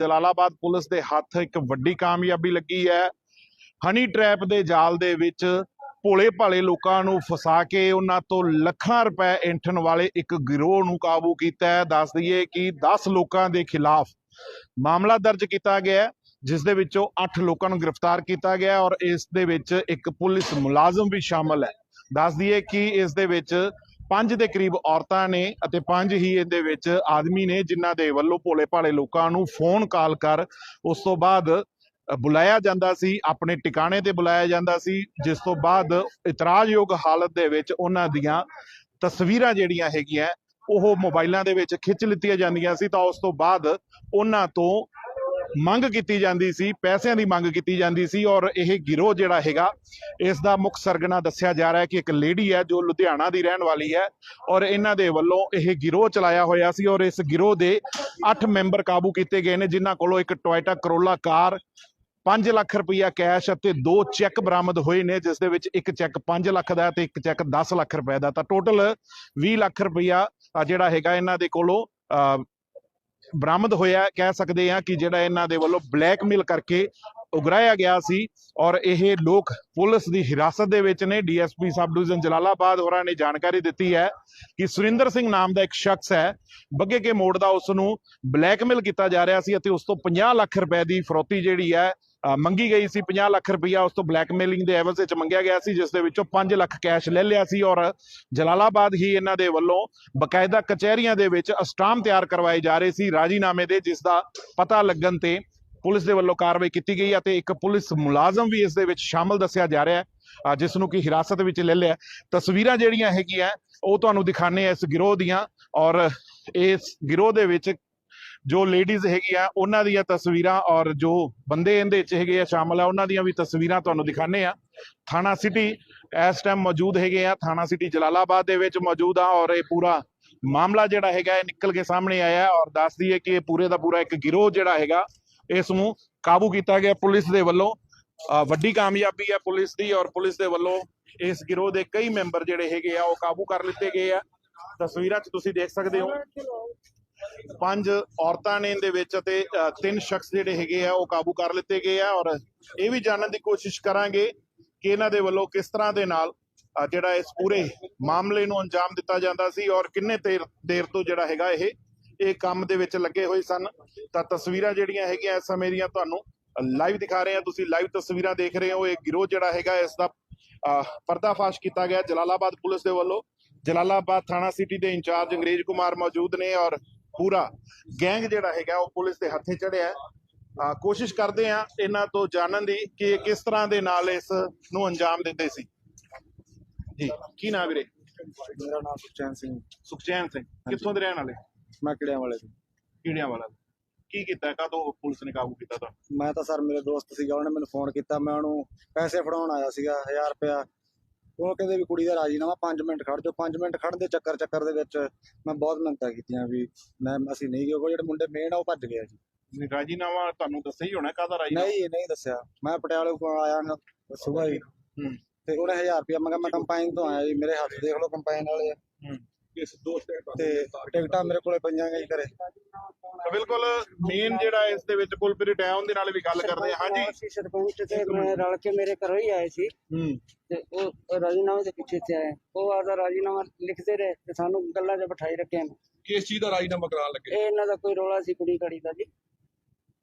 Jalalabad police ਦੇ ਹੱਥ ਇੱਕ ਵੱਡੀ ਕਾਮਯਾਬੀ ਲੱਗੀ ਹੈ। ਹਨੀ ਟ੍ਰੈਪ ਦੇ ਜਾਲ ਦੇ ਵਿੱਚ ਭੋਲੇ ਭਾਲੇ ਲੋਕਾਂ ਨੂੰ ਫਸਾ ਕੇ ਉਹਨਾਂ ਤੋਂ ਲੱਖਾਂ ਰੁਪਏ ਇੰਠਣ ਵਾਲੇ ਇੱਕ ਗਿਰੋਹ ਨੂੰ ਕਾਬੂ ਕੀਤਾ ਹੈ। ਦੱਸ ਦਈਏ ਕਿ 10 ਲੋਕਾਂ ਦੇ ਖਿਲਾਫ ਮਾਮਲਾ ਦਰਜ ਕੀਤਾ ਗਿਆ ਹੈ, ਜਿਸ ਦੇ ਵਿੱਚੋਂ 8 ਲੋਕਾਂ ਨੂੰ ਗ੍ਰਿਫਤਾਰ ਕੀਤਾ ਗਿਆ ਔਰ ਇਸ ਦੇ ਵਿੱਚ ਇੱਕ ਪੁਲਿਸ ਮੁਲਾਜ਼ਮ ਵੀ ਸ਼ਾਮਲ ਹੈ। ਦੱਸ ਦਈਏ ਕਿ ਇਸ ਦੇ ਵਿੱਚ ਪੰਜ ਦੇ ਕਰੀਬ ਔਰਤਾਂ ਨੇ ਅਤੇ ਪੰਜ ਹੀ ਇਹਦੇ ਵਿੱਚ ਆਦਮੀ ਨੇ ਜਿਨ੍ਹਾਂ ਦੇ ਵੱਲੋਂ ਭੋਲੇ ਭਾਲੇ ਲੋਕਾਂ ਨੂੰ ਫੋਨ ਕਾਲ ਕਰ, ਉਸ ਤੋਂ ਬਾਅਦ ਬੁਲਾਇਆ ਜਾਂਦਾ ਸੀ, ਆਪਣੇ ਟਿਕਾਣੇ ਤੇ ਬੁਲਾਇਆ ਜਾਂਦਾ ਸੀ, ਜਿਸ ਤੋਂ ਬਾਅਦ ਇਤਰਾਜ਼ਯੋਗ ਹਾਲਤ ਦੇ ਵਿੱਚ ਉਹਨਾਂ ਦੀਆਂ ਤਸਵੀਰਾਂ ਜਿਹੜੀਆਂ ਹੈਗੀਆਂ, ਉਹ ਮੋਬਾਈਲਾਂ ਦੇ ਵਿੱਚ ਖਿੱਚ ਲਿੱਤੀਆਂ ਜਾਂਦੀਆਂ ਸੀ, ਤਾਂ ਉਸ ਤੋਂ ਬਾਅਦ ਉਹਨਾਂ ਤੋਂ ਮੰਗ ਕੀਤੀ ਜਾਂਦੀ ਸੀ, ਪੈਸਿਆਂ ਦੀ ਮੰਗ ਕੀਤੀ ਜਾਂਦੀ ਸੀ ਔਰ ਇਹ ਗਿਰੋਹ ਜਿਹੜਾ ਹੈਗਾ, ਇਸ ਦਾ ਮੁੱਖ ਸਰਗਨਾ ਦੱਸਿਆ ਜਾ ਰਿਹਾ ਹੈ ਕਿ ਇੱਕ ਲੇਡੀ ਹੈ ਜੋ ਲੁਧਿਆਣਾ ਦੀ ਰਹਿਣ ਵਾਲੀ ਹੈ ਔਰ ਇਹਨਾਂ ਦੇ ਵੱਲੋਂ ਇਹ ਗਿਰੋਹ ਚਲਾਇਆ ਹੋਇਆ ਸੀ ਔਰ ਇਸ ਗਿਰੋਹ ਦੇ 8 ਮੈਂਬਰ ਕਾਬੂ ਕੀਤੇ ਗਏ ਨੇ, ਜਿਨ੍ਹਾਂ ਕੋਲੋਂ ਇੱਕ ਟੋਇਟਾ ਕਰੋਲਾ ਕਾਰ 5 ਲੱਖ ਰੁਪਈਆ ਕੈਸ਼ ਅਤੇ ਦੋ ਚੈੱਕ ਬਰਾਮਦ ਹੋਏ ਨੇ, ਜਿਸ ਦੇ ਵਿੱਚ ਇੱਕ ਚੈੱਕ 5 ਲੱਖ ਦਾ ਤੇ ਇੱਕ ਚੈੱਕ 10 ਲੱਖ ਰੁਪਏ ਦਾ। ਤਾਂ ਟੋਟਲ 20 ਲੱਖ ਰੁਪਈਆ ਜਿਹੜਾ ਹੈਗਾ ਇਹਨਾਂ ਦੇ ਕੋਲੋਂ ਬਰਾਮਦ ਹੋਇਆ, ਕਹਿ ਸਕਦੇ ਹਾਂ ਕਿ ਜਿਹੜਾ ਇਹਨਾਂ ਦੇ ਵੱਲੋਂ ਬਲੈਕਮੇਲ ਕਰਕੇ ਉਗਰਾਇਆ ਗਿਆ ਸੀ ਔਰ ਇਹ ਲੋਕ ਪੁਲਿਸ ਦੀ ਹਿਰਾਸਤ ਦੇ ਵਿੱਚ ਨੇ। ਡੀਐਸਪੀ ਸਬ ਡਿਵੀਜ਼ਨ ਜਲਾਲਾਬਾਦ ਹੋਰਾਂ ਨੇ ਜਾਣਕਾਰੀ ਦਿੱਤੀ ਹੈ ਕਿ ਸੁਰਿੰਦਰ ਸਿੰਘ ਨਾਮ ਦਾ ਇੱਕ ਸ਼ਖਸ ਹੈ। ਬੱਗੇ ਕੇ ਮੋੜ ਦਾ ਉਸ ਨੂੰ ਬਲੈਕਮੇਲ ਕੀਤਾ ਜਾ ਰਿਹਾ ਸੀ ਅਤੇ ਉਸ ਤੋਂ 50 ਲੱਖ ਰੁਪਏ ਦੀ ਫਰੋਤੀ ਜਿਹੜੀ ਹੈ ਮੰਗੀ ਗਈ ਸੀ 50 ਲੱਖ ਰੁਪਈਆ, ਉਸ ਤੋਂ ਬਲੈਕਮੇਲਿੰਗ ਦੇ ਐਵਜ਼ ਵਿੱਚ ਮੰਗਿਆ ਗਿਆ ਸੀ, ਜਿਸ ਦੇ ਵਿੱਚੋਂ 5 ਲੱਖ ਕੈਸ਼ ਲੈ ਲਿਆ ਸੀ ਔਰ ਜਲਾਲਾਬਾਦ ਹੀ ਇਹਨਾਂ ਦੇ ਵੱਲੋਂ ਬਕਾਇਦਾ ਕਚਹਿਰੀਆਂ ਦੇ ਵਿੱਚ ਅਸਟਾਮ ਤਿਆਰ ਕਰਵਾਏ ਜਾ ਰਹੇ ਸੀ ਰਾਜੀਨਾਮੇ ਦੇ, ਜਿਸ ਦਾ ਪਤਾ ਲੱਗਣ ਤੇ ਪੁਲਿਸ ਦੇ ਵੱਲੋਂ ਕਾਰਵਾਈ ਕੀਤੀ ਗਈ ਅਤੇ ਇੱਕ ਪੁਲਿਸ ਮੁਲਾਜ਼ਮ ਵੀ ਇਸ ਦੇ ਵਿੱਚ ਸ਼ਾਮਲ ਦੱਸਿਆ ਜਾ ਰਿਹਾ ਹੈ ਜਿਸ ਨੂੰ ਕਿ ਹਿਰਾਸਤ ਵਿੱਚ ਲੈ ਲਿਆ ਤਸਵੀਰਾਂ ਜਿਹੜੀਆਂ ਹੈਗੀਆਂ, ਉਹ ਤੁਹਾਨੂੰ ਦਿਖਾਣੇ ਆ ਇਸ ਗਿਰੋਹ ਦੀਆਂ ਔਰ ਇਸ ਗਿਰੋਹ ਦੇ ਵਿੱਚ ਜੋ ਲੇਡੀਜ਼ ਹੈਗੀਆਂ, ਉਹਨਾਂ ਦੀਆਂ ਤਸਵੀਰਾਂ ਔਰ ਜੋ ਬੰਦੇ ਇਹਦੇ ਵਿੱਚ ਹੈਗੇ ਆ, ਸ਼ਾਮਲ ਆ, ਉਹਨਾਂ ਦੀਆਂ ਵੀ ਤਸਵੀਰਾਂ ਤੁਹਾਨੂੰ ਦਿਖਾਣੇ ਆ ਥਾਣਾ ਸਿਟੀ ਇਸ ਟਾਈਮ ਮੌਜੂਦ ਹੈਗੇ ਆ, ਥਾਣਾ ਸਿਟੀ ਜਲਾਲਾਬਾਦ ਦੇ ਵਿੱਚ ਮੌਜੂਦ ਆ ਔਰ ਇਹ ਪੂਰਾ ਮਾਮਲਾ ਜਿਹੜਾ ਹੈਗਾ, ਇਹ ਨਿਕਲ ਕੇ ਸਾਹਮਣੇ ਆਇਆ ਔਰ ਦੱਸਦੀ ਹੈ ਕਿ ਇਹ ਪੂਰੇ ਦਾ ਪੂਰਾ ਇੱਕ ਗਿਰੋਹ ਜਿਹੜਾ ਹੈਗਾ, ਇਸ ਨੂੰ ਕਾਬੂ ਕੀਤਾ ਗਿਆ ਪੁਲਿਸ ਦੇ ਵੱਲੋਂ। ਵੱਡੀ ਕਾਮਯਾਬੀ ਹੈ ਪੁਲਿਸ ਦੀ ਔਰ ਪੁਲਿਸ ਦੇ ਵੱਲੋਂ ਇਸ ਗਿਰੋਹ ਦੇ ਕਈ ਮੈਂਬਰ ਜਿਹੜੇ ਹੈਗੇ ਆ, ਉਹ ਕਾਬੂ ਕਰ ਲਿੱਤੇ ਗਏ ਆ। ਤਸਵੀਰਾਂ 'ਚ ਤੁਸੀਂ ਦੇਖ ਸਕਦੇ ਹੋ। ਪੰਜ ਔਰਤਾਂ ਨੇ ਇਹਦੇ ਵਿੱਚ ਅਤੇ ਤਿੰਨ ਸ਼ਖਸ ਜਿਹੜੇ ਹੈਗੇ ਆ ਉਹ ਕਾਬੂ ਕਰ ਲਿੱਤੇ ਗਏ ਆ ਔਰ ਇਹ ਵੀ ਜਾਣਨ ਦੀ ਕੋਸ਼ਿਸ਼ ਕਰਾਂਗੇ ਕਿ ਇਹਨਾਂ ਦੇ ਵੱਲੋਂ ਕਿਸ ਤਰ੍ਹਾਂ ਦੇ ਨਾਲ ਜਿਹੜਾ ਇਸ ਪੂਰੇ ਮਾਮਲੇ ਨੂੰ ਅੰਜਾਮ ਦਿੱਤਾ ਜਾਂਦਾ ਸੀ ਔਰ ਕਿੰਨੇ ਦੇਰ ਤੋਂ ਜਿਹੜਾ ਹੈਗਾ ਇਹ ਇਹ ਕੰਮ ਦੇ ਵਿੱਚ ਲੱਗੇ ਹੋਏ ਸਨ। ਤਾਂ ਤਸਵੀਰਾਂ ਜਿਹੜੀਆਂ ਹੈਗੀਆਂ ਇਸ ਸਮੇਂ ਦੀਆਂ ਤੁਹਾਨੂੰ ਲਾਈਵ ਦਿਖਾ ਰਹੇ ਹਾਂ। ਤੁਸੀਂ ਲਾਈਵ ਤਸਵੀਰਾਂ ਦੇਖ ਰਹੇ ਹੋ। ਇਹ ਗਿਰੋਹ ਜਿਹੜਾ ਹੈਗਾ ਇਸ ਦਾ ਅ, ਪਰਦਾਫਾਸ਼ ਕੀਤਾ ਗਿਆ ਜਲਾਲਾਬਾਦ ਪੁਲਿਸ ਦੇ ਵੱਲੋਂ। ਜਲਾਲਾਬਾਦ ਥਾਣਾ ਸਿਟੀ ਦੇ ਇੰਚਾਰਜ ਅੰਗਰੇਜ਼ ਕੁਮਾਰ ਮੌਜੂਦ ਨੇ ਔਰ ਪੂਰਾ ਗੈਂਗ ਜਿਹੜਾ ਹੈਗਾ ਉਹ ਪੁਲਿਸ ਦੇ ਹੱਥੇ ਚੜਿਆ ਅ, ਕੋਸ਼ਿਸ਼ ਕਰਦੇ ਆ ਇਹਨਾਂ ਤੋਂ ਜਾਣਨ ਦੀ ਕਿ ਇਹ ਕਿਸ ਤਰ੍ਹਾਂ ਦੇ ਨਾਲ ਇਸ ਨੂੰ ਅੰਜਾਮ ਦਿੰਦੇ ਸੀ। ਜੀ ਕੀ ਨਾਮ ਵੀਰੇ? ਮੇਰਾ ਨਾਮ ਸੁਖਚੈਨ ਸਿੰਘ। ਸੁਖਚੈਨ ਸਿੰਘ। ਕਿੱਥੋਂ ਦੇ ਰਹਿਣ ਵਾਲੇ? ਮੈਂ ਕਿੜਿਆਂ ਵਾਲੇ ਤੋਂ। ਕੀੜਿਆਂ ਵਾਲਾ ਕੀ ਕੀਤਾ? ਕਾਦੋਂ ਪੁਲਿਸ ਨੇ ਕਾਬੂ ਕੀਤਾ ਤਾਂ ਮੈਂ ਤਾਂ ਸਰ ਮੇਰੇ ਦੋਸਤ ਸੀਗਾ ਉਹਨੇ ਮੈਨੂੰ ਫੋਨ ਕੀਤਾ। ਮੈਂ ਉਹਨੂੰ ਪੈਸੇ ਫੜਾਉਣ ਆਇਆ ਸੀਗਾ 1000 ਰੁਪਇਆ। ਉਹ ਕਹਿੰਦੇ ਵੀ ਕੁੜੀ ਦਾ ਰਾਜੀਨਾਮਾ 5 ਮਿੰਟ ਖੜ ਜਾਓ 5 ਮਿੰਟ ਖੜਨ ਦੇ ਚੱਕਰ ਚੱਕਰ ਦੇ ਵਿੱਚ ਮੈਂ ਬਹੁਤ ਮਿਹਨਤਾਂ ਕੀਤੀਆਂ ਵੀ ਮੈਂ ਅਸੀਂ ਨਹੀਂ ਗਏ ਉਹ ਜਿਹੜੇ ਮੁੰਡੇ ਮੇਨ ਆ ਉਹ ਭੱਜ ਗਿਆ ਜੀ। ਰਾਜੀਨਾਮਾ ਤੁਹਾਨੂੰ ਦੱਸਿਆ ਹੀ ਹੋਣਾ ਕਾਹਦਾ ਰਾਜੀਨਾਮਾ? ਨਹੀਂ ਨਹੀਂ ਦੱਸਿਆ। ਮੈਂ ਪਟਿਆਲੇ ਕੋਲ ਆਇਆ ਹਾਂ ਸਵੇਰ ਹੀ। ਤੇ ਉਹਨੇ 1000 ਰੁਪਇਆ ਮੈਂ ਕਿਹਾ ਮੈਂ ਕੰਪਾਈਨ ਤੋਂ ਆਇਆ ਜੀ ਮੇਰੇ ਹੱਥ ਦੇਖ ਲਓ ਕੰਪਾਈਨ ਵਾਲੇ ਤੇ ਟਿਕਟਾਂ ਮੇਰੇ ਕੋਲੇ ਪਈਆਂ ਗਈ ਘਰੇ। ਤਾਂ ਬਿਲਕੁਲ ਮੇਨ ਜਿਹੜਾ ਇਸ ਦੇ ਵਿੱਚ ਕੁਲਪ੍ਰੀਤ ਹੈ ਉਹਦੇ ਨਾਲ ਵੀ ਗੱਲ ਕਰਦੇ ਹਾਂ ਹਾਂਜੀ। ਅਸੀਂ ਸਰਪੰਚ ਤੇ ਮੈਂ ਰਲ ਕੇ ਮੇਰੇ ਘਰੋਂ ਹੀ ਆਏ ਸੀ। ਹੂੰ। ਤੇ ਉਹ ਰਾਜੀਨਾਮੇ ਦੇ ਪਿੱਛੇ ਤੇ ਆਏ। ਉਹ ਆਦਾ ਰਾਜੀਨਾਮਾ ਲਿਖਦੇ ਰਹੇ ਤੇ ਸਾਨੂੰ ਗੱਲਾਂ 'ਚ ਬਿਠਾਈ ਰੱਖਿਆ ਨੇ ਕਿਸ ਚੀਜ਼ ਦਾ ਰਾਜੀਨਾਮਾ ਕਰਾਉਣ ਲੱਗੇ? ਇਹ ਇਹਨਾਂ ਦਾ ਕੋਈ ਰੋਲਾ ਸੀ ਕੁੜੀ ਕੜੀ ਦਾ ਜੀ।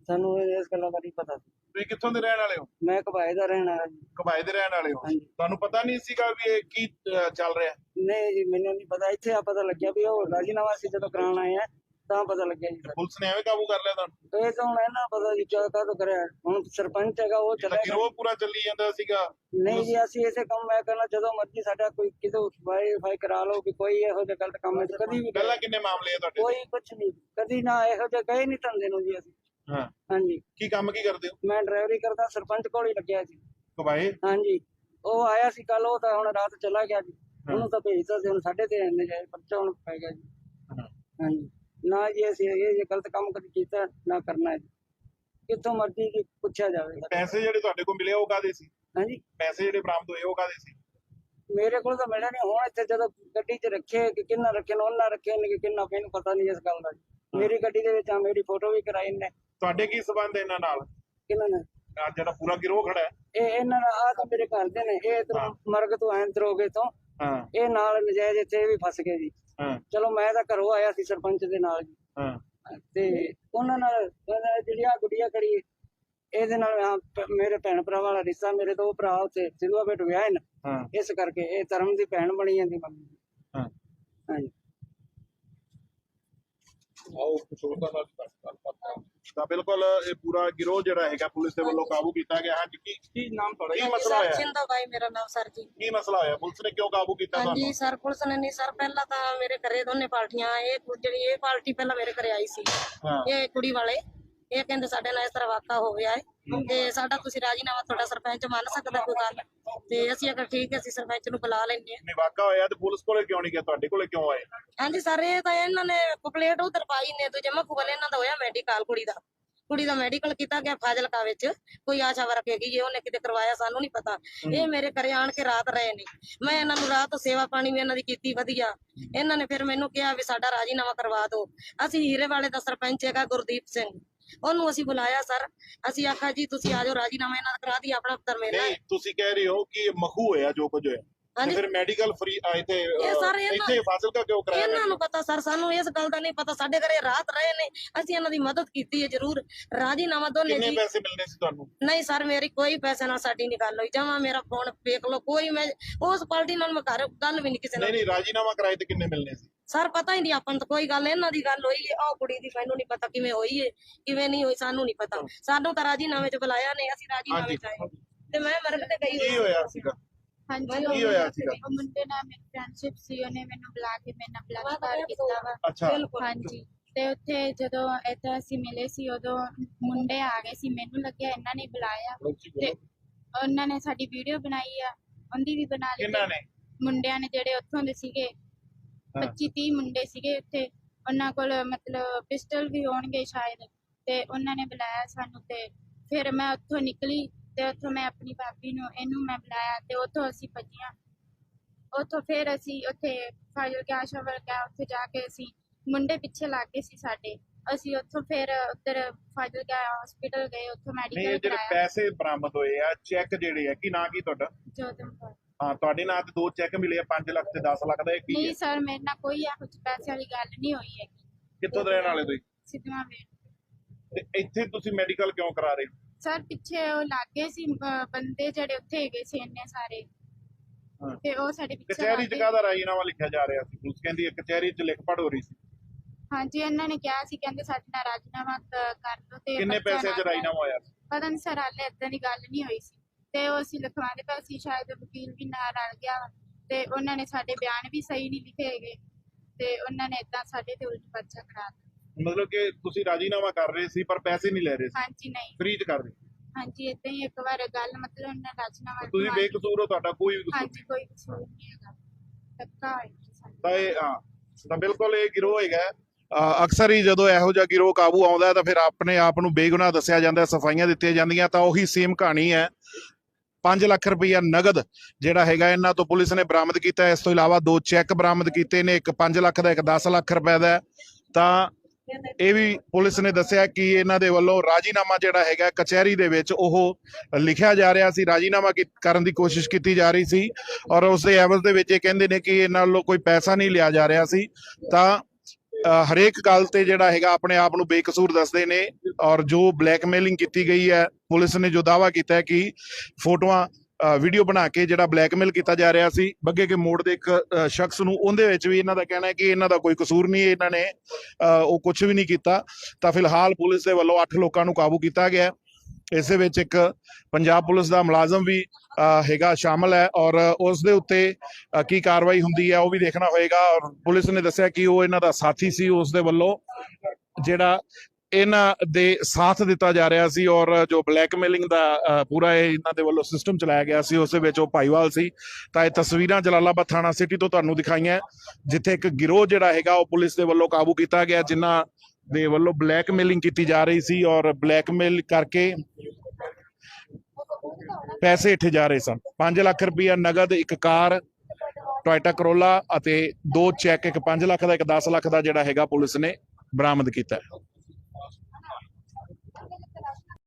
ਸਾਨੂੰ ਇਹ- ਇਸ ਗੱਲਾਂ ਦਾ ਨਹੀਂ ਪਤਾ ਸੀ। ਤੁਸੀਂ ਕਿੱਥੋਂ ਦੇ ਰਹਿਣ ਵਾਲੇ ਹੋ? ਮੈਂ ਕਬਾਏ ਦਾ ਰਹਿਣ ਵਾਲਾ ਜੀ। ਕਬਾਏ ਦੇ ਰਹਿਣ ਵਾਲੇ ਹੋ। ਹਾਂਜੀ। ਤੁਹਾਨੂੰ ਪਤਾ ਨਹੀਂ ਸੀਗਾ ਵੀ ਇਹ ਕੀ ਅਹ, ਚੱਲ ਰਿਹਾ? ਨਹੀਂ ਜੀ ਮੈਨੂੰ ਨਹੀਂ ਪਤਾ। ਇੱਥੇ ਆ ਪਤਾ ਲੱਗਿਆ ਵੀ ਉਹ ਰਾਜੀਨਾਮਾ ਸੀ ਜਦੋਂ ਕਰਾਉਣ ਆਏ ਆ ਤਾਂ ਪਤਾ ਲੱਗਿਆ ਜੀ। ਪੁਲਿਸ ਨੇ ਐਵੇਂ ਕਾਬੂ ਕਰ ਲਿਆ ਤੁਹਾਨੂੰ? ਇਹ ਤਾਂ ਹੁਣ ਇਹਨਾਂ ਪਤਾ ਜੀ ਕਿਆ ਕਾਹਦੋਂ ਕਰਿਆ। ਹੁਣ ਸਰਪੰਚ ਹੈਗਾ ਉਹ ਤਾਂ ਚਲਾ ਗਿਰੋਹ ਪੂਰਾ ਚੱਲੀ ਜਾਂਦਾ ਸੀਗਾ। ਨਹੀਂ ਜੀ ਅਸੀਂ ਇਸੇ ਕੰਮ ਮੈਂ ਕਰਨਾ ਜਦੋਂ ਮਰਜ਼ੀ ਸਾਡਾ ਕੋਈ ਕਿਤੇ ਵਾਈਫਾਈ ਕਰਾ ਲਓ ਕਿ ਕੋਈ ਇਹੋ ਜਿਹਾ ਗਲਤ ਕੰਮ ਹੈ ਕਦੀ ਵੀ ਪਹਿਲਾਂ ਕਿੰਨੇ ਮਾਮਲੇ ਆ ਤੁਹਾਡੇ? ਕੋਈ ਕੁਝ ਨਹੀਂ। ਕਦੀ ਨਾ ਇਹੋ ਜਿਹਾ ਗਏ ਨਹੀਂ ਧੰਦੇ ਨੂੰ ਜੀ ਅਸੀਂ। ਹਾਂ। ਹਾਂਜੀ। ਕੀ ਕੰਮ ਕੀ ਕਰਦੇ ਹੋ? ਮੈਂ ਡਰਾਈਵਰੀ ਕਰਦਾ ਸਰਪੰਚ ਕੋਲ ਹੀ ਲੱਗਿਆ ਸੀ ਕਬਾਏ? ਹਾਂਜੀ। ਉਹ ਆਇਆ ਸੀ ਕੱਲ ਉਹ ਤਾਂ ਹੁਣ ਰਾਤ ਚਲਾ ਗਿਆ ਜੀ। ਉਹਨੂੰ ਤਾਂ ਭੇਜਤਾ ਸੀ ਹੁਣ ਸਾਡੇ ਤੇ ਇੰਨੇ ਜਾਏ ਪਰਚਾ ਹੁਣ ਪੈ ਗਿਆ ਜੀ। ਹਾਂ। ਹਾਂਜੀ। ਨਾ ਜੀ ਅਸੀਂ ਇਹ ਜੇ ਗਲਤ ਕੰਮ ਕਦੀ ਕੀਤਾ ਨਾ ਕਰਨਾ ਹੈ ਜੀ। ਕਿੱਥੋਂ ਮਰਜ਼ੀ ਕੀ ਪੁੱਛਿਆ ਜਾਵੇਗਾ ਪੈਸੇ ਜਿਹੜੇ ਤੁਹਾਡੇ ਕੋਲ ਮਿਲੇ ਉਹ ਕਾਦੇ ਸੀ? ਹਾਂਜੀ। ਪੈਸੇ ਜਿਹੜੇ ਬਰਾਮਦ ਹੋਏ ਉਹ ਕਾਦੇ ਸੀ? ਮੇਰੇ ਕੋਲ ਤਾਂ ਮਿਲਿਆ ਨਹੀਂ ਹੁਣ ਇੱਥੇ ਜਦੋਂ ਗੱਡੀ 'ਚ ਰੱਖੇ ਕਿ ਕਿੰਨਾ ਰੱਖੇ ਨੇ ਉਹਨਾਂ ਰੱਖੇ ਨੇ ਕਿ ਕਿੰਨਾ ਮੈਨੂੰ ਪਤਾ ਨਹੀਂ ਇਸ ਗੱਲ ਦਾ ਜੀ। ਮੇਰੀ ਗੱਡੀ ਦੇ ਵਿੱਚ ਆ ਮੇਰੀ ਫੋਟੋ ਵੀ ਕਰਾਈ ਨੇ। ਤੁਹਾਡੇ ਕੀ ਸਬੰਧ ਇਹਨਾਂ ਨਾਲ? ਕਿਹਨਾਂ ਨੇ ਜਿਹੜਾ ਪੂਰਾ ਗਿਰੋਹ ਖੜਾ ਹੈ? ਇਹ ਇਹਨਾਂ ਦਾ ਆ ਤਾਂ ਮੇਰੇ ਘਰ ਦੇ ਨੇ। ਇਹ ਇਧਰੋਂ ਮਰਗ ਤੋਂ ਐਂ ਦਰੋਗੇ ਤੋਂ। ਹਾਂ। ਇਹ ਨਾਲ ਨਜਾਇਜ਼ ਇੱਥੇ ਵੀ ਫਸ ਗਏ ਜੀ। ਹਾਂ। ਚਲੋ ਮੈਂ ਤਾਂ ਘਰੋਂ ਆਇਆ ਸੀ ਸਰਪੰਚ ਦੇ ਨਾਲ ਜੀ। ਹਾਂ। ਤੇ ਉਹਨਾਂ ਨਾਲ ਉਹਨਾਂ ਨਾਲ ਜਿਹੜੀ ਆ ਗੁੱਡੀਆ ਕੜੀ ਇਹਦੇ ਨਾਲ ਮੇਰੇ ਭੈਣ ਭਰਾ ਵਾਲਾ ਰਿਸ਼ਤਾ ਮੇਰੇ ਦੋ ਭਰਾ ਉੱਥੇ ਸਿਲਵਾ ਬੇਟ ਵਿਆਹ ਨੇ। ਹਾਂ। ਇਸ ਕਰਕੇ ਇਹ ਧਰਮ ਦੀ ਭੈਣ ਬਣੀ ਜਾਂਦੀ ਮੰਮੀ। ਹਾਂ। ਹਾਂਜੀ। ਆਓ ਨਾਲ ਗੱਲਬਾਤ ਤਾਂ ਬਿਲਕੁਲ ਇਹ ਪੂਰਾ ਗਿਰੋਹ ਜਿਹੜਾ ਹੈਗਾ ਪੁਲਿਸ ਦੇ ਵੱਲੋਂ ਕਾਬੂ ਕੀਤਾ ਗਿਆ ਹੈ। ਕੀ ਕੀ ਨਾਮ ਤੁਹਾਡਾ? ਕੀ ਮਸਲਾ ਹੋਇਆ? ਸਿੰਦਾ ਬਾਈ ਮੇਰਾ ਨਾਮ ਸਰ ਜੀ। ਕੀ ਮਸਲਾ ਹੋਇਆ? ਪੁਲਿਸ ਨੇ ਕਿਉਂ ਕਾਬੂ ਕੀਤਾ ਹਾਂਜੀ ਤੁਹਾਨੂੰ? ਸਰ ਪੁਲਿਸ ਨੇ ਨਹੀਂ ਸਰ ਪਹਿਲਾਂ ਤਾਂ ਮੇਰੇ ਘਰੇ ਦੋਨੇ ਪਾਰਟੀਆਂ ਇਹ ਕੁ- ਜਿਹੜੀ ਇਹ ਪਾਰਟੀ ਪਹਿਲਾਂ ਮੇਰੇ ਘਰੇ ਆਈ ਸੀ ਹਾਂ। ਇਹ ਕੁੜੀ ਵਾਲੇ। ਇਹ ਕਹਿੰਦੇ ਸਾਡੇ ਨਾਲ ਇਸ ਤਰ੍ਹਾਂ ਵਾਕਾ ਹੋ ਗਿਆ ਹੈ। ਤੇ ਸਾਡਾ ਤੁਸੀਂ ਰਾਜੀਨਾਮਾ ਤੁਹਾਡਾ ਸਰਪੰਚ ਮੰਨ ਸਕਦਾ ਕੋਈ ਗੱਲ। ਤੇ ਅਸੀਂ ਅਗਰ ਠੀਕ ਹੈ ਅਸੀਂ ਸਰਪੰਚ ਨੂੰ ਬੁਲਾ ਲੈਂਦੇ ਹਾਂ। ਨਹੀਂ ਵਾਕਾ ਹੋਇਆ ਤੇ ਪੁਲਿਸ ਕੋਲੇ ਕਿਉਂ ਨਹੀਂ ਗਿਆ? ਤੁਹਾਡੇ ਕੋਲੇ ਕਿਉਂ ਆਏ? ਹਾਂਜੀ ਸਰ ਇਹ ਤਾਂ ਇਹਨਾਂ ਨੇ ਕੰਪਲੀਟ ਉਧਰ ਪਾਈ ਨੇ ਦੂਜੇ ਮਖੂਬਲ ਇਹਨਾਂ ਦਾ ਹੋਇਆ ਮੈਡੀਕਲ ਕੁੜੀ ਦਾ। ਕੁੜੀ ਦਾ ਮੈਡੀਕਲ ਕੀਤਾ ਗਿਆ ਫਾਜ਼ਿਲਕਾ ਵਿੱਚ। ਕੋਈ ਆਸ਼ਾ ਵਰਕ ਹੈਗੀ ਜੇ ਉਹਨੇ ਕਿਤੇ ਕਰਵਾਇਆ ਸਾਨੂੰ ਨਹੀਂ ਪਤਾ। ਇਹ ਮੇਰੇ ਘਰੇ ਆਣ ਕੇ ਰਾਤ ਰਹੇ ਨੇ। ਮੈਂ ਇਹਨਾਂ ਨੂੰ ਰਾਤ ਸੇਵਾ ਪਾਣੀ ਵੀ ਇਹਨਾਂ ਦੀ ਕੀਤੀ ਵਧੀਆ। ਇਹਨਾਂ ਨੇ ਫਿਰ ਮੈਨੂੰ ਕਿਹਾ ਵੀ ਸਾਡਾ ਰਾਜੀਨਾਮਾ ਕਰਵਾ ਦਿਓ। ਅਸੀਂ ਹੀਰੇ ਵਾਲੇ ਦਾ ਸਰਪੰਚ ਹੈਗਾ ਗੁਰਦੀਪ ਸਿੰਘ। ਉਹਨੂੰ ਅਸੀਂ ਬੁਲਾਇਆ ਸਰ। ਅਸੀਂ ਆਖਿਆ ਜੀ ਤੁਸੀਂ ਆ ਜਾਓ ਰਾਜੀਨਾਮਾ ਇਹਨਾਂ ਦਾ ਕਰਾ ਦੀ ਆਪਣਾ ਪੱਤਰ ਮੇਰਾ ਨਹੀਂ ਤੁਸੀਂ ਕਹਿ ਰਹੇ ਹੋ ਕਿ ਇਹ ਮਖੂ ਹੋਇਆ ਜੋ ਕੁਝ ਹੋਇਆ। ਤੇ ਹਾਂਜੀ। ਫਿਰ ਮੈਡੀਕਲ ਫ੍ਰੀ ਆਏ ਤੇ ਇਹ ਸਾਰੇ ਇਹਨਾਂ- ਇੱਥੇ ਫਾਜ਼ਿਲਕਾ ਕਿਉਂ ਕਰਾਇਆ ਇਹਨਾਂ ਨੂੰ? ਪਤਾ ਸਰ ਸਾਨੂੰ ਇਸ ਗੱਲ ਦਾ ਨਹੀਂ ਪਤਾ। ਸਾਡੇ ਘਰੇ ਰਾਤ ਰਹੇ ਨੇ। ਅਸੀਂ ਇਹਨਾਂ ਦੀ ਮਦਦ ਕੀਤੀ ਹੈ ਜ਼ਰੂਰ। ਰਾਜੀਨਾਮਾ ਦੋਨੇ ਕਿੰਨੇ ਜੀ ਪੈਸੇ ਮਿਲਨੇ ਸੀ ਤੁਹਾਨੂੰ? ਨਹੀਂ ਸਰ ਮੇਰੀ ਕੋਈ ਪੈਸੇ ਨਾਲ ਸਾਡੀ ਨਹੀਂ ਗੱਲ ਹੋਈ। ਜਮਾ ਮੇਰਾ ਫੋਨ ਵੇਖ ਲਓ ਕੋਈ ਮੈਂ ਉਸ ਪਾਰਟੀ ਨਾਲ ਮੈਂ ਘਰ ਗੱਲ ਵੀ ਨਹੀਂ ਕਿਸੇ ਨਹੀਂ ਨਾਲ ਨਹੀਂ ਰਾਜੀਨਾਮਾ ਕਰਾਏ ਤੇ ਕਿੰਨੇ ਮਿਲਨੇ ਸੀ? ਸਰ ਪਤਾ ਹੀ ਨਹੀਂ ਆਪਾਂ ਨੂੰ ਤਾਂ ਕੋਈ ਗੱਲ ਇਹਨਾਂ ਦੀ ਗੱਲ ਹੋਈ ਹੈ ਆਹ ਕੁੜੀ ਦੀ ਮੈਨੂੰ ਨਹੀਂ ਪਤਾ ਕਿਵੇਂ ਹੋਈ ਹੈ ਕਿਵੇਂ ਨਹੀਂ ਹੋਈ ਸਾਨੂੰ ਨਹੀਂ ਪਤਾ। ਸਾਨੂੰ ਤਾਂ ਰਾਜੀਨਾਮੇ 'ਚ ਬੁਲਾਇਆ ਨਹੀਂ ਅਸੀਂ ਰਾਜੀਨਾਮੇ 'ਚ ਆਏ। ਤੇ ਮੈਂ ਮਰਗ ਤੇ ਗਈ ਕੀ ਹੋਈ। ਹੋਇਆ ਸੀਗਾ? ਹਾਂਜੀ ਕੀ ਉਹ ਹੋਇਆ ਸੀਗਾ? ਉਹ ਮੁੰਡੇ ਨਾਲ ਮੇਰੀ ਫਰੈਂਡਸ਼ਿਪ ਸੀ ਉਹਨੇ ਮੈਨੂੰ ਬੁਲਾ ਕੇ ਮੇਰੇ ਨਾਲ ਬਲਾਤਕਾਰ ਕੀਤਾ ਵਾ। ਅੱਛਾ। ਬਿਲਕੁਲ। ਹਾਂਜੀ। ਤੇ ਉੱਥੇ ਜਦੋਂ ਇੱਥੇ ਅਸੀਂ ਮਿਲੇ ਸੀ ਉਦੋਂ ਮੁੰਡੇ ਆ ਗਏ ਸੀ ਮੈਨੂੰ ਲੱਗਿਆ ਇਹਨਾਂ ਨੇ ਬੁਲਾਇਆ। ਤੇ ਉਹਨਾਂ ਨੇ ਸਾਡੀ ਵੀਡੀਓ ਬਣਾਈ ਆ ਉਹਦੀ ਵੀ ਬਣਾ ਲਈ। ਕਿੰਨਾਂ ਨੇ? ਮੁੰਡਿਆਂ ਨੇ ਜਿਹੜੇ ਉੱਥੋਂ ਦੇ ਸੀਗੇ 25 30 ਮੁੰਡੇ ਸੀਗੇ ਉੱਥੇ ਉਹਨਾਂ ਕੋਲ ਮਤਲਬ ਪਿਸਟਲ ਵੀ ਹੋਣਗੇ ਸ਼ਾਇਦ। ਤੇ ਉਹਨਾਂ ਨੇ ਬੁਲਾਇਆ ਸਾਨੂੰ ਤੇ ਫਿਰ ਮੈਂ ਉੱਥੋਂ ਨਿਕਲੀ ਤੇ ਉੱਥੋਂ ਮੈਂ ਆਪਣੀ ਭਾਬੀ ਨੂੰ ਇਹਨੂੰ ਮੈਂ ਬੁਲਾਇਆ ਤੇ ਉੱਥੋਂ ਅਸੀਂ ਭੱਜੀਆਂ। ਉੱਥੋਂ ਫਿਰ ਅਸੀਂ ਉੱਥੇ ਫਾਜ਼ਿਲ ਗਿਆ ਸ਼ਵਰ ਗਿਆ ਉੱਥੇ ਜਾ ਕੇ ਅਸੀਂ ਮੁੰਡੇ ਪਿੱਛੇ ਲੱਗ ਗਏ ਸੀ ਸਾਡੇ। ਅਸੀਂ ਉੱਥੋਂ ਫਿਰ ਉੱਧਰ ਫਾਜ਼ਿਲ ਗਿਆ ਹਸਪੀਟਲ ਗਏ ਉੱਥੋਂ ਨਹੀਂ ਮੈਡੀਕਲ ਜਿਹੜੇ ਕਰਾਇਆ। ਪੈਸੇ ਬਰਾਮਦ ਹੋਏ ਆ ਚੈੱਕ ਜਿਹੜੇ ਆ ਕੀ ਨਾਂ ਕੀ ਤੁਹਾਡਾ? ਜੋਧਮਪੁਰ ਹਾਂ ਤੁਹਾਡੇ ਨਾਂ ਤੇ ਦੋ ਚੈੱਕ ਮਿਲੇ ਆ 5 ਲੱਖ ਤੇ 10 ਲੱਖ ਦਾ ਇਹ ਕੀ ਹੈ? ਨਹੀਂ ਸਰ ਮੇਰੇ ਨਾਲ ਕੋਈ ਇਹੋ ਜਿਹੀ ਪੈਸੇ ਵਾਲੀ ਗੱਲ ਨਹੀਂ ਹੋਈ ਹੈਗੀ। ਕਿੱਥੋਂ ਦੇ ਰਹਿਣ ਵਾਲੇ ਤੁਸੀਂ? ਸਿੱਧਵਾਂ ਤੇ ਇੱਥੇ ਤੁਸੀਂ ਮੈਡੀਕਲ ਕਿਉਂ ਕਰਾ ਰਹੇ ਹੋ? ਸਰ ਪਿੱਛੇ ਉਹ ਲੱਗੇ ਸੀ ਬੰਦੇ ਜਿਹੜੇ ਉੱਥੇ ਹੈਗੇ ਸੀ ਇੰਨੇ ਸਾਰੇ। ਹਾਂ। ਤੇ ਉਹ ਸਾਡੇ ਪਿੱਛੇ ਕਚਹਿਰੀ ਲੱਗ। ਗਏ। ਕਾਹਦਾ ਰਾਜੀਨਾਮਾ ਲਿਖਿਆ ਜਾ ਰਿਹਾ ਸੀ? ਪੁਲਿਸ ਕਹਿੰਦੀ ਹੈ ਕਚਹਿਰੀ ਚ ਲਿਖ ਪੜ ਹੋ ਰਹੀ ਸੀ। ਹਾਂਜੀ ਇਹਨਾਂ ਨੇ ਕਿਹਾ ਸੀ ਕਹਿੰਦੇ ਸਾਡੇ ਨਾਲ ਰਾਜਨਾਮਾ ਕ- ਕਰ ਲਓ ਤੇ ਕਿੰਨੇ ਬੱਚਾ ਪੈਸੇ ਚ ਨਾਲ ਰਾਜੀਨਾਮਾ ਹੋਇਆ ਸੀ? ਪਤਾ ਨਹੀਂ ਸਰ ਹਾਲੇ ਏਦਾਂ ਦੀ ਗੱਲ ਨਹੀਂ ਹੋਈ ਸੀ। ਤੇ ਉਹ ਅਸੀਂ ਲਿਖਵਾਉਂਦੇ ਪਏ ਸੀ ਸ਼ਾਇਦ ਵਕੀਲ ਵੀ ਨਾਲ ਰਲ ਗਿਆ ਵਾ। ਤੇ ਉਹਨਾਂ ਨੇ ਸਾਡੇ ਬਿਆਨ ਵੀ ਸਹੀ ਨਹੀਂ ਲਿਖੇ ਹੈਗੇ। ਤੇ ਉਹਨਾਂ ਨੇ ਏਦਾਂ ਸਾਡੇ ਤੇ ਉਲਟ ਪਰਚਾ ਕਰਾ ਦਿੱਤਾ। ਮਤਲਬ ਕਿ ਤੁਸੀਂ ਰਾਜੀਨਾਮਾ ਕਰ ਰਹੇ ਸੀ ਪਰ ਪੈਸੇ ਨਹੀਂ ਲੈ ਰਹੇ ਸੀ। ਹਾਂਜੀ ਨਹੀਂ। ਫ੍ਰੀ ਚ ਕਰ ਰਹੇ ਸੀ। ਹਾਂਜੀ ਏਦਾਂ ਹੀ ਇੱਕ ਵਾਰ ਗੱਲ ਮਤਲਬ ਉਹਨਾਂ ਰਾਜਨਾਮਾ ਤੁਸੀਂ ਲਿਖਵਾ ਦਿੱਤਾ। ਬੇਕਸੂਰ ਹੋ ਤੁਹਾਡਾ ਕੋਈ ਵੀ ਕਸੂਰ ਹਾਂਜੀ ਕੋਈ ਕਸੂਰ ਨਹੀਂ ਹੈਗਾ। ਧੱਕਾ ਹੋਇਆ ਜੀ ਤਾਂ ਇਹ ਹਾਂ ਤਾਂ ਬਿਲਕੁਲ ਇਹ ਗਿਰੋਹ ਹੈਗਾ। ਹੈ। ਅ, ਅਕਸਰ ਹੀ ਜਦੋਂ ਇਹੋ ਜਿਹਾ ਗਿਰੋਹ ਕਾਬੂ ਆਉਂਦਾ ਹੈ ਤਾਂ ਫਿਰ ਆਪਣੇ ਆਪ ਨੂੰ ਬੇਗੁਨਾਹ ਦੱਸਿਆ ਜਾਂਦਾ ਹੈ ਸਫਾਈਆਂ ਦਿੱਤੀਆਂ ਜਾਂਦੀਆਂ ਤਾਂ ਉਹੀ ਸੇਮ ਕਹਾਣੀ ਹੈ। 5 ਲੱਖ ਰੁਪਈਆ ਨਗਦ ਜਿਹੜਾ ਹੈਗਾ ਇਹਨਾਂ ਤੋਂ ਪੁਲਿਸ ਨੇ ਬਰਾਮਦ ਕੀਤਾ। ਇਸ ਤੋਂ ਇਲਾਵਾ ਦੋ ਚੈੱਕ ਬਰਾਮਦ ਕੀਤੇ ਨੇ, ਇੱਕ 5 ਲੱਖ ਦਾ, ਇੱਕ 10 ਲੱਖ ਰੁਪਏ ਦਾ। ਤਾਂ ਇਹ ਵੀ ਪੁਲਿਸ ਨੇ ਦੱਸਿਆ ਕਿ ਇਹਨਾਂ ਦੇ ਵੱਲੋਂ ਰਾਜੀਨਾਮਾ ਜਿਹੜਾ ਹੈਗਾ ਕਚਹਿਰੀ ਦੇ ਵਿੱਚ ਉਹ ਲਿਖਿਆ ਜਾ ਰਿਹਾ ਸੀ। ਰਾਜੀਨਾਮਾ ਕਰਨ ਦੀ ਕੋਸ਼ਿਸ਼ ਕੀਤੀ ਜਾ ਰਹੀ ਸੀ ਔਰ ਉਸ ਦੇ ਐਵਜ਼ ਦੇ ਵਿੱਚ ਇਹ ਕਹਿੰਦੇ ਨੇ ਕਿ ਇਹਨਾਂ ਵੱਲੋਂ ਕੋਈ ਪੈਸਾ ਨਹੀਂ ਲਿਆ ਜਾ ਰਿਹਾ ਸੀ। ਤਾਂ ਹਰੇਕ ਗੱਲ ਤੇ ਜਿਹੜਾ ਹੈਗਾ ਆਪਣੇ ਆਪ ਨੂੰ ਬੇਕਸੂਰ ਦੱਸਦੇ ਨੇ ਔਰ ਜੋ ਬਲੈਕਮੇਲਿੰਗ ਕੀਤੀ ਗਈ ਹੈ ਪੁਲਿਸ ਨੇ ਜੋ ਦਾਵਾ ਕੀਤਾ ਹੈ ਕਿ ਫੋਟੋਆਂ ਵੀਡੀਓ ਬਣਾ ਕੇ ਜਿਹੜਾ ਬਲੈਕਮੇਲ ਕੀਤਾ ਜਾ ਰਿਹਾ ਸੀ ਬੱਗੇ ਕੇ ਮੋੜ ਦੇ ਇੱਕ ਸ਼ਖਸ ਨੂੰ ਉਹਦੇ ਵਿੱਚ ਵੀ ਇਹਨਾਂ ਦਾ ਕਹਿਣਾ ਹੈ ਕਿ ਇਹਨਾਂ ਦਾ ਕੋਈ ਕਸੂਰ ਨਹੀਂ ਇਹਨਾਂ ਨੇ ਅ, ਉਹ ਕੁਝ ਵੀ ਨਹੀਂ ਕੀਤਾ। ਤਾਂ ਫਿਲਹਾਲ ਪੁਲਿਸ ਦੇ ਵੱਲੋਂ 8 ਲੋਕਾਂ ਨੂੰ ਕਾਬੂ ਕੀਤਾ ਗਿਆ ਇਸੇ ਵਿੱਚ ਇੱਕ ਪੰਜਾਬ ਪੁਲਿਸ ਦਾ ਮੁਲਾਜ਼ਮ ਵੀ ਹੈਗਾ, ਸ਼ਾਮਲ ਹੈ ਔਰ ਉਸ ਦੇ ਉੱਤੇ ਕੀ ਕਾਰਵਾਈ ਹੁੰਦੀ ਹੈ ਉਹ ਵੀ ਦੇਖਣਾ ਹੋਏਗਾ ਔਰ ਪੁਲਿਸ ਨੇ ਦੱਸਿਆ ਕਿ ਉਹ ਇਹਨਾਂ ਦਾ ਸਾਥੀ ਸੀ ਉਸ ਦੇ ਵੱਲੋਂ, ਜਿਹੜਾ ਇਹਨਾਂ ਦੇ ਸਾਥ ਦਿੱਤਾ ਜਾ ਰਿਹਾ ਸੀ ਔਰ ਜੋ ਬਲੈਕਮੇਲਿੰਗ ਦਾ ਪੂਰਾ ਇਹ ਇਹਨਾਂ ਦੇ ਵੱਲੋਂ ਸਿਸਟਮ ਚਲਾਇਆ ਗਿਆ ਸੀ, ਉਸ ਦੇ ਵਿੱਚ ਉਹ ਭਾਈਵਾਲ ਸੀ। ਤਾਂ ਇਹ ਤਸਵੀਰਾਂ ਜਲਾਲਾਬਾਦ ਥਾਣਾ ਸਿਟੀ ਤੋਂ ਤੁਹਾਨੂੰ ਦਿਖਾਈਆਂ, ਜਿੱਥੇ ਇੱਕ ਗਿਰੋਹ ਜਿਹੜਾ ਹੈਗਾ ਉਹ ਪੁਲਿਸ ਦੇ ਵੱਲੋਂ ਕਾਬੂ ਕੀਤਾ ਗਿਆ, ਜਿਨ੍ਹਾਂ ਦੇ ਵੱਲੋਂ ਬਲੈਕਮੇਲਿੰਗ ਕੀਤੀ ਜਾ ਰਹੀ ਸੀ ਔਰ ਬਲੈਕਮੇਲ ਕਰਕੇ ਪੈਸੇ ਇੱਥੇ ਜਾ ਰਹੇ ਸਨ। 5 ਲੱਖ ਰੁਪਇਆ ਨਗਦ, ਇੱਕ ਕਾਰ, ਟੋਇਟਾ ਕਰੋਲਾ ਅਤੇ ਦੋ ਚੈੱਕ, ਇੱਕ 5 ਲੱਖ ਦਾ, ਇੱਕ 10 ਲੱਖ ਦਾ ਜਿਹੜਾ ਹੈਗਾ ਪੁਲਿਸ ਨੇ ਬਰਾਮਦ ਕੀਤਾ।